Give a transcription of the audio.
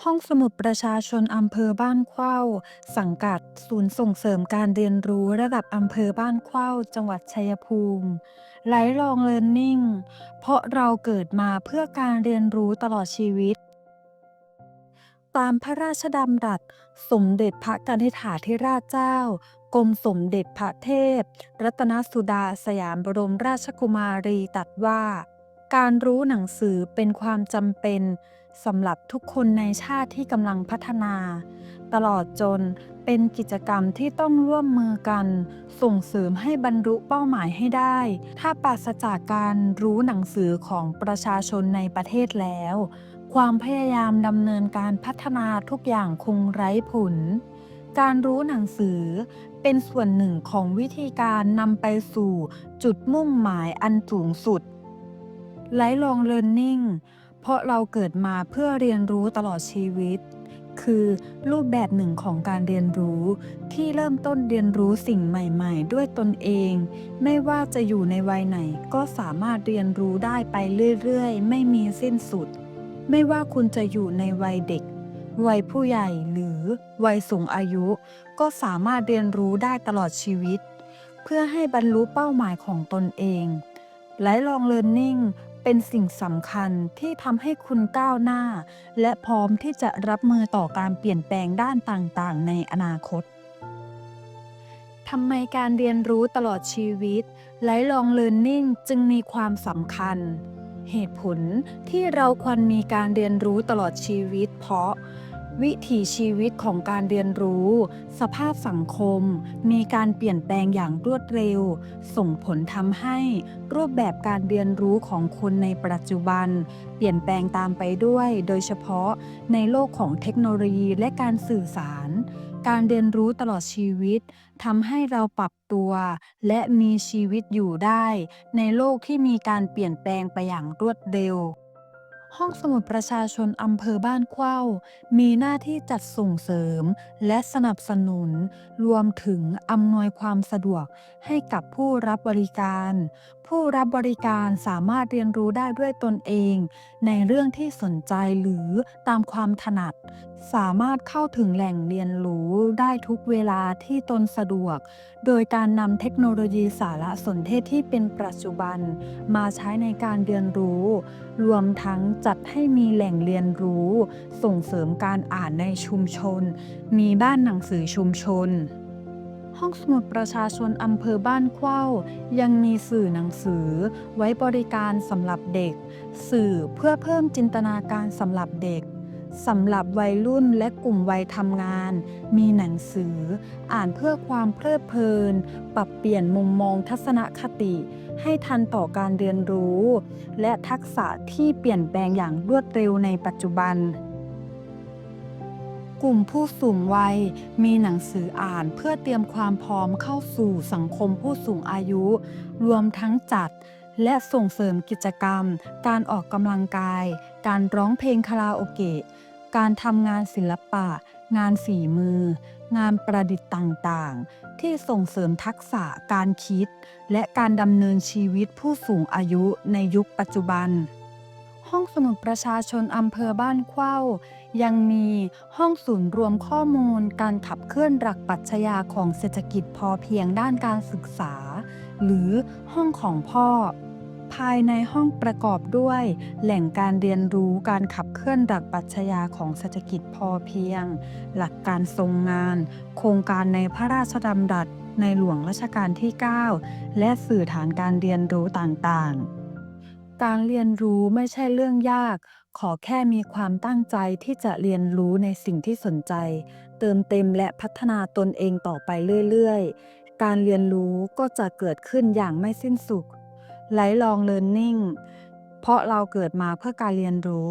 ห้องสมุดประชาชนอำเภอบ้านเข้า สังกัด ศูนย์ส่งเสริมการเรียนรู้ระดับอำเภอบ้านเข้า จังหวัดชัยภูมิไลฟ์ลองเลิร์นนิ่งเพราะเราเกิดมาเพื่อการเรียนรู้ตลอดชีวิต ตามพระราชดำรัส สมเด็จพระกนิษฐาธิราชเจ้ากรมสมเด็จพระเทพ รัตนสุดาสยามบรมราชกุมารีตรัสว่า การรู้หนังสือเป็นความจำเป็นสำหรับทุกคนในชาติที่กำลังพัฒนา ตลอดจนเป็นกิจกรรมที่ต้องร่วมมือกัน ส่งเสริมให้บรรลุเป้าหมายให้ได้ ถ้าปราศจากการรู้หนังสือของประชาชนในประเทศแล้ว ความพยายามดำเนินการพัฒนาทุกอย่างคงไร้ผล การรู้หนังสือเป็นส่วนหนึ่งของวิธีการนำไปสู่จุดมุ่งหมายอันสูงสุด ไลฟ์ลองเลิร์นนิ่งเพราะเราเกิดมาเพื่อเรียนรู้ตลอดชีวิต คือรูปแบบหนึ่งของการเรียนรู้ที่เริ่มต้นเรียนรู้สิ่งใหม่ๆ ด้วยตนเอง ไม่ว่าจะอยู่ในวัยไหนก็สามารถเรียนรู้ได้ไปเรื่อยๆ ไม่มีสิ้นสุด ไม่ว่าคุณจะอยู่ในวัยเด็ก วัยผู้ใหญ่หรือวัยสูงอายุ ก็สามารถเรียนรู้ได้ตลอดชีวิต เพื่อให้บรรลุเป้าหมายของตนเองไลฟ์ลองเลิร์นนิ่ง เป็นสิ่งสำคัญที่ทำให้คุณก้าวหน้า และพร้อมที่จะรับมือต่อการเปลี่ยนแปลงด้านต่างๆ ในอนาคตทำไมการเรียนรู้ตลอดชีวิตไลฟ์ลองเลิร์นนิ่งจึงมีความสำคัญ เหตุผลที่เราควรมีการเรียนรู้ตลอดชีวิต เพราะ วิถีชีวิตของการเรียนรู้ สภาพสังคม มีการเปลี่ยนแปลงอย่างรวดเร็ว ส่งผลทำให้รูปแบบการเรียนรู้ของคนในปัจจุบัน เปลี่ยนแปลงตามไปด้วย โดยเฉพาะในโลกของเทคโนโลยีและการสื่อสาร การเรียนรู้ตลอดชีวิตทำให้เราปรับตัว และมีชีวิตอยู่ได้ ในโลกที่มีการเปลี่ยนแปลงไปอย่างรวดเร็ว ห้องสมุดประชาชนอำเภอบ้านเข้า มีหน้าที่จัดส่งเสริมและสนับสนุน รวมถึงอำนวยความสะดวกให้กับผู้รับบริการ ผู้รับบริการสามารถเรียนรู้ได้ด้วยตนเอง ในเรื่องที่สนใจหรือตามความถนัด สามารถเข้าถึงแหล่งเรียนรู้ได้ทุกเวลาที่ตนสะดวก โดยการนำเทคโนโลยีสารสนเทศที่เป็นปัจจุบัน มาใช้ในการเรียนรู้ รวมทั้งจัดให้มีแหล่งเรียนรู้ ส่งเสริมการอ่านในชุมชน มีบ้านหนังสือชุมชน ห้องสมุดประชาชนอำเภอบ้านเข้ายังมีสื่อหนังสือ ไว้บริการสำหรับเด็ก สื่อเพื่อเพิ่มจินตนาการสำหรับเด็ก สำหรับวัยรุ่นและกลุ่มวัยทำงาน มีหนังสือ อ่านเพื่อความเพลิดเพลิน ปรับเปลี่ยนมุมมองทัศนคติ ให้ทันต่อการเรียนรู้ และทักษะที่เปลี่ยนแปลงอย่างรวดเร็วในปัจจุบัน กลุ่มผู้สูงวัย มีหนังสืออ่านเพื่อเตรียมความพร้อมเข้าสู่สังคมผู้สูงอายุ รวมทั้งจัด และส่งเสริมกิจกรรม การออกกำลังกาย การร้องเพลงคาราโอเกะ การทำงานศิลปะ งานฝีมือ งานประดิษฐ์ต่างๆ ที่ส่งเสริมทักษะการคิด และการดำเนินชีวิตผู้สูงอายุในยุคปัจจุบัน ห้องสมุดประชาชนอำเภอบ้านเข้า ยังมีห้องศูนย์รวมข้อมูล การขับเคลื่อนหลักปรัชญาของเศรษฐกิจพอเพียงด้านการศึกษา หรือห้องของพ่อ ภายในห้องประกอบด้วย แหล่งการเรียนรู้การขับเคลื่อนหลักปรัชญาของเศรษฐกิจพอเพียง หลักการทรงงาน โครงการในพระราชดำรัสในหลวงรัชกาลที่ 9 และสื่อฐานการเรียนรู้ต่างๆ การเรียนรู้ไม่ใช่เรื่องยาก ขอแค่มีความตั้งใจที่จะเรียนรู้ในสิ่งที่สนใจ เติมเต็มและพัฒนาตนเองต่อไปเรื่อย ๆ การเรียนรู้ก็จะเกิดขึ้นอย่างไม่สิ้นสุดไลฟ์ลองเลิร์นนิ่งเพราะเราเกิดมาเพื่อการเรียนรู้